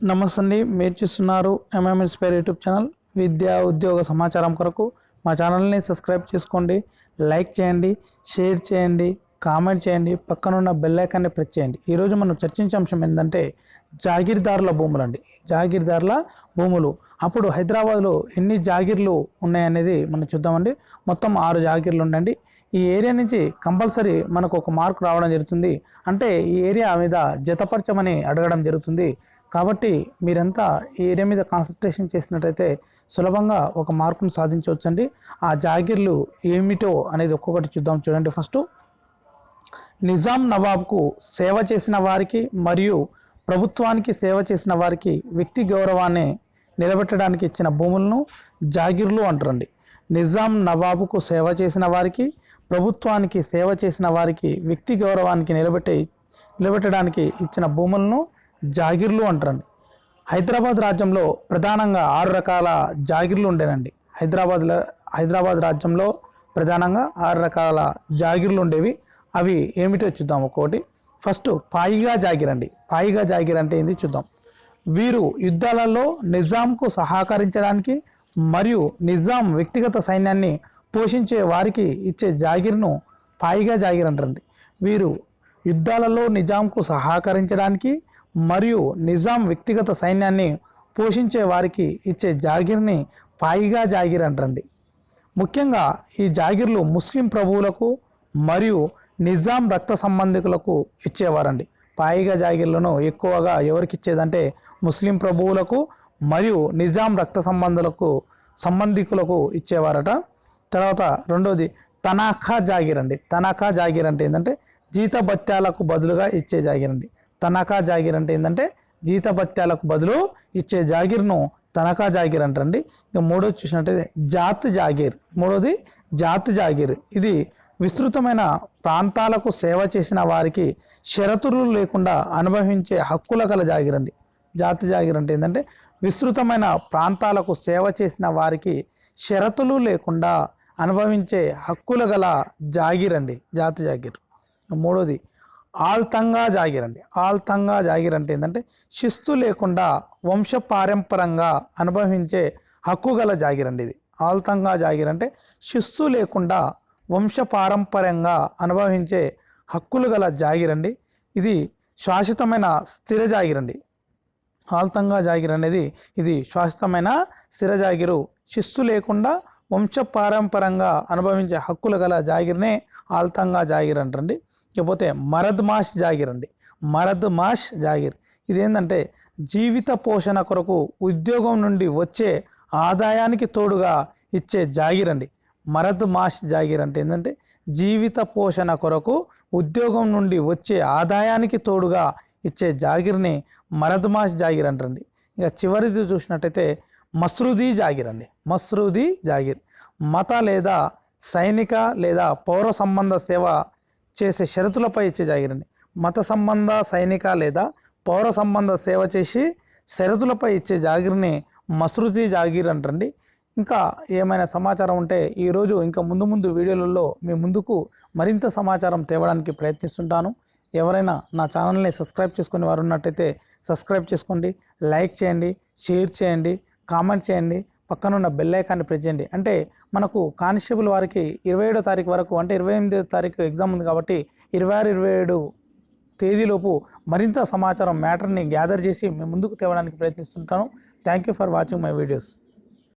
నమస్తే అండి మీరు చూస్తున్నారు ఎంఎం ఇన్స్పైర్ యూట్యూబ్ ఛానల్ విద్యా ఉద్యోగ సమాచారం కొరకు మా ఛానల్ని సబ్స్క్రైబ్ చేసుకోండి లైక్ చేయండి షేర్ చేయండి. కామెంట్ చేయండి పక్కనున్న బెల్ ఐకాన్ని ప్రెస్ చేయండి. ఈరోజు మనం చర్చించే అంశం ఏంటంటే జాగీర్దారుల భూములు అండి జాగీర్దారుల భూములు. అప్పుడు హైదరాబాద్లో ఎన్ని జాగీర్లు ఉన్నాయనేది మనం చూద్దామండి. మొత్తం ఆరు జాగీర్లు ఉండండి. ఈ ఏరియా నుంచి కంపల్సరీ మనకు ఒక మార్క్ రావడం జరుగుతుంది. అంటే ఈ ఏరియా మీద జతపరచమని అడగడం జరుగుతుంది. కాబట్టి మీరంతా ఈ ఏరియా మీద కాన్సన్ట్రేషన్ చేసినట్టయితే సులభంగా ఒక మార్కును సాధించవచ్చండి. ఆ జాగీర్లు ఏమిటో అనేది ఒక్కొక్కటి చూద్దాం చూడండి. ఫస్ట్ నిజాం నవాబ్కు సేవ చేసిన వారికి మరియు ప్రభుత్వానికి సేవ చేసిన వారికి వ్యక్తి గౌరవాన్ని నిలబెట్టడానికి ఇచ్చిన భూములను జాగీర్లు అంటారండి. నిజాం నవాబుకు సేవ చేసిన వారికి ప్రభుత్వానికి సేవ చేసిన వారికి వ్యక్తి గౌరవానికి నిలబెట్టే నిలబెట్టడానికి ఇచ్చిన భూములను జాగీర్లు అంటారండి. హైదరాబాద్ రాజ్యంలో ప్రధానంగా ఆరు రకాల జాగీర్లు ఉండేనండి హైదరాబాద్లో హైదరాబాద్ రాజ్యంలో ప్రధానంగా ఆరు రకాల జాగీర్లు ఉండేవి. అవి ఏమిటో చూద్దాం ఒక్కోటి. ఫస్ట్ పాయిగా జాగీర్ అండి పాయిగా జాగీర్ అంటే ఏంది చూద్దాం. వీరు యుద్ధాలలో నిజాంకు సహకరించడానికి మరియు నిజాం వ్యక్తిగత సైన్యాన్ని పోషించే వారికి ఇచ్చే జాగీర్ను పాయిగా జాగీర్ అంటారండి వీరు యుద్ధాలలో నిజాంకు సహకరించడానికి మరియు నిజాం వ్యక్తిగత సైన్యాన్ని పోషించే వారికి ఇచ్చే జాగీర్ని పాయిగా జాగీర్ అంటారండి ముఖ్యంగా ఈ జాగీర్లు ముస్లిం ప్రభువులకు మరియు నిజాం రక్త సంబంధికులకు ఇచ్చేవారండి. పాయిగా జాగీర్లను ఎక్కువగా ఎవరికి ఇచ్చేదంటే ముస్లిం ప్రభువులకు మరియు నిజాం రక్త సంబంధులకు సంబంధికులకు ఇచ్చేవారట. తర్వాత రెండోది తనాఖా జాగీర్ అండి తనాఖా జాగీర్ అంటే ఏంటంటే జీతభత్యాలకు బదులుగా ఇచ్చే జాగీర్ అండి తనఖా జాగీర్ అంటే ఏంటంటే జీతభత్యాలకు బదులు ఇచ్చే జాగీర్ను తనఖా జాగీర్ అంటారండి. ఇక మూడోది చూసినట్టయితే జాత్ జాగీర్. మూడోది జాత్ జాగీర్. ఇది విస్తృతమైన ప్రాంతాలకు సేవ చేసిన వారికి షరతులు లేకుండా అనుభవించే హక్కుల గల జాగిరండి. జాతి జాగీర్ అంటే ఏంటంటే విస్తృతమైన ప్రాంతాలకు సేవ చేసిన వారికి షరతులు లేకుండా అనుభవించే హక్కుల గల జాగిరండి. అండి జాతి జాగిర్. మూడోది ఆల్తంగా జాగిరండి. అండి ఆల్తంగా జాగిర్ అంటే ఏంటంటే శిస్తు లేకుండా వంశపారంపరంగా అనుభవించే హక్కు గల జాగీర్ అండి ఇది. ఆల్తంగా జాగిర్ అంటే శిస్తు లేకుండా వంశపారంపర్యంగా అనుభవించే హక్కులు గల జాగిరండి. ఇది శాశ్వతమైన స్థిర జాగిరండి. ఆల్తంగా జాగిర్ అనేది ఇది శాశ్వతమైన స్థిర జాగిరు. శిస్తు లేకుండా వంశపారంపరంగా అనుభవించే హక్కులు గల జాగిర్నే ఆల్తంగా జాగిర్ అంటారండి లేకపోతే మరద్ మాష్ జాగిర్ అండి మరద్ మాష్ జాగిర్. ఇదేంటంటే జీవిత పోషణ కొరకు ఉద్యోగం నుండి వచ్చే ఆదాయానికి తోడుగా ఇచ్చే జాగిరండి. మరద్ మాష్ జాగీర్ అంటే ఏంటంటే జీవిత పోషణ కొరకు ఉద్యోగం నుండి వచ్చే ఆదాయానికి తోడుగా ఇచ్చే జాగిర్ని మరద్మాష్ జాగిర్ అంటారండి. ఇక చివరిది చూసినట్టయితే మస్రూదీ జాగిర్ అండి. మస్రూదీ జాగిర్. మత లేదా సైనిక లేదా పౌర సంబంధ సేవ చేసే షరతులపై ఇచ్చే జాగిర్ అండి. మత సంబంధ సైనిక లేదా పౌర సంబంధ సేవ చేసి షరతులపై ఇచ్చే జాగిర్ని మస్రూదీ జాగీర్ అంటారండి. ఇంకా ఏమైనా సమాచారం ఉంటే ఈరోజు ఇంకా ముందు ముందు వీడియోలలో మీ ముందుకు మరింత సమాచారం తేవడానికి ప్రయత్నిస్తుంటాను. ఎవరైనా నా ఛానల్ని సబ్స్క్రైబ్ చేసుకునే వారు ఉన్నట్టయితే సబ్స్క్రైబ్ చేసుకోండి లైక్ చేయండి షేర్ చేయండి కామెంట్ చేయండి పక్కనున్న బెల్ ఐకాన్ని ప్రెస్ చేయండి. అంటే మనకు కానిస్టేబుల్ వారికి ఇరవై ఏడో తారీఖు వరకు అంటే ఇరవై ఎనిమిదో తారీఖు ఎగ్జామ్ ఉంది కాబట్టి ఇరవై ఆరు ఇరవై ఏడు తేదీలోపు మరింత సమాచారం మ్యాటర్ని గ్యాదర్ చేసి మేము ముందుకు తేవడానికి ప్రయత్నిస్తుంటాను. Thank you for watching my videos.